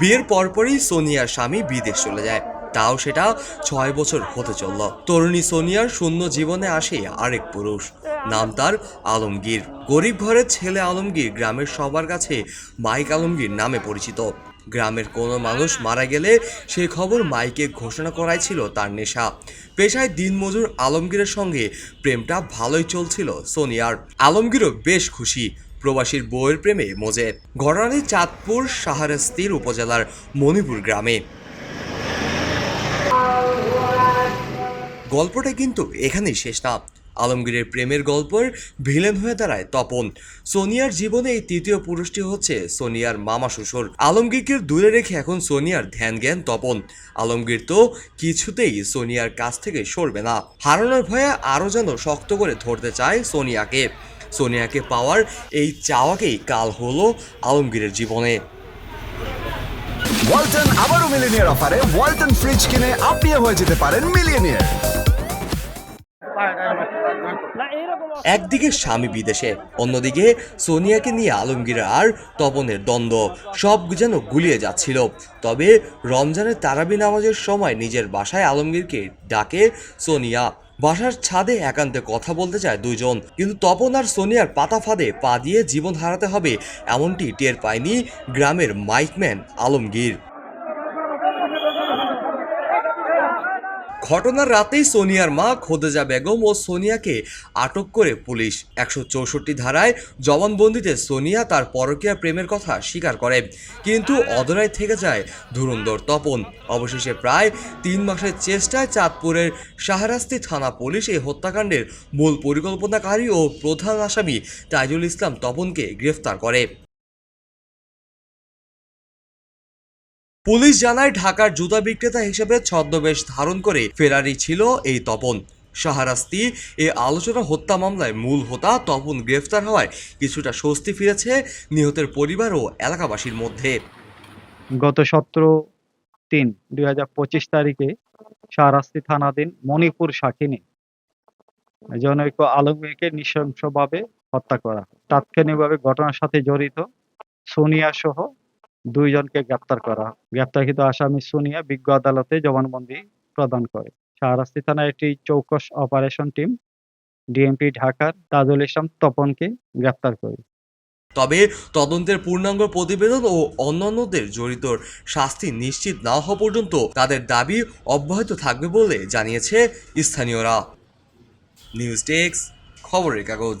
বিয়ের পরপরই সোনিয়ার স্বামী বিদেশ চলে যায়। তাও সেটা ছয় বছর হতে চলল। তরুণী সোনিয়ার শূন্য জীবনে আসে আরেক পুরুষ। নাম তার আলমগীর। গরিব ঘরের ছেলে আলমগীর গ্রামের সবার কাছে মাইক আলমগীর নামে পরিচিত। গ্রামের কোনো মানুষ মারা গেলে সে খবর মাইকে ঘোষণা করাই ছিল তার নেশা। পেশায় দিনমজুর আলমগীরের সঙ্গে প্রেমটা ভালোই চলছিল সোনিয়ার। আলমগীরও বেশ খুশি। প্রবাসীর বউয়ের প্রেমে মজে। ঘটনাটি চাঁদপুর সাহারাস্তির উপজেলার মণিপুর গ্রামে। গল্পটা কিন্তু এখানেই শেষ না। আলমগীরের প্রেমের গল্পের ভিলেন হয়ে দাঁড়ায় তপন। সোনিয়ার জীবনে এই তৃতীয় পুরুষটি হচ্ছে সোনিয়ার মামা শ্বশুর। আলমগীরকে দূরে রেখে এখন সোনিয়ার ধ্যান জ্ঞান তপন। আলমগীর তো কিছুতেই সোনিয়ার কাছ থেকে সরবে না। হারানোর ভয়ে আরও যেন শক্ত করে ধরতে চায় সোনিয়াকে। সোনিয়াকে পাওয়ার এই চাওয়াকেই কাল হলো আলমগীরের জীবনে। ওয়ালটন আবারও মিলিনিয়ার অফারে ওয়ালটন ফ্রিজ কিনে আপনিও হয়ে যেতে পারেন মিলিয়নিয়ার। একদিকে স্বামী বিদেশে অন্যদিকে সোনিয়াকে নিয়ে আলমগীর আর তপনের দ্বন্দ্ব সব যেন গুলিয়ে যাচ্ছিল। তবে রমজানের তারাবি নামাজের সময় নিজের বাসায় আলমগীরকে ডাকে সোনিয়া। বাসার ছাদে একান্তে কথা বলতে চায় দুইজন। কিন্তু তপন আর সোনিয়ার পাতা ফাঁদে পা দিয়ে জীবন হারাতে হবে, এমনটি টের পায়নি গ্রামের মাইকম্যান আলমগীর। ঘটনার রাতেই সোনিয়ার মা খোদেজা বেগম ও সোনিয়াকে আটক করে পুলিশ। একশো চৌষট্টি ধারায় জবানবন্দিতে সোনিয়া তার পরকীয়া প্রেমের কথা স্বীকার করে। কিন্তু অদরায় থেকে যায় ধুরন্ধর তপন। অবশেষে প্রায় তিন মাসের চেষ্টায় চাঁদপুরের শাহরাস্তি থানা পুলিশ এই হত্যাকাণ্ডের মূল পরিকল্পনাকারী ও প্রধান আসামি তাইজুল ইসলাম তপনকে গ্রেফতার করে। পুলিশ জানায়, ঢাকার জুতা বিক্রেতা হিসেবে ছদ্মবেশ ধারণ করে ফেরারি ছিল এই তপন। শাহরাস্তি এ আলোচনা হত্যা মামলায় মূল হোতা তপন গ্রেফতার হওয়ায় কিছুটা স্বস্তি ফিরেছে নিহতের পরিবার ও এলাকাবাসীর মধ্যে। গত সতেরো তিন দুই তারিখে শাহরাস্তি থানাধীন মণিপুর শাখিনী জনৈক আলমগীরকে নৃশংসভাবে হত্যা করা। তাৎক্ষণিকভাবে ঘটনার সাথে জড়িত সোনিয়া সহ দুইজনকে গ্রেপ্তার করা। গ্রেপ্তারকৃত আসামি সোনিয়া বিজ্ঞ আদালতে জবানবন্দি প্রদান করে। শাহরাস্তি থানার একটি চৌকস অপারেশন টিম ডিএমপি ঢাকার তাজুল ইসলাম তপনকে গ্রেপ্তার করে। তবে তদন্তের পূর্ণাঙ্গ প্রতিবেদন ও অন্যান্যদের জড়িত শাস্তি নিশ্চিত না হওয়া পর্যন্ত তাদের দাবি অব্যাহত থাকবে বলে জানিয়েছে স্থানীয়রা। নিউজ ডেস্ক, খবরের কাগজ।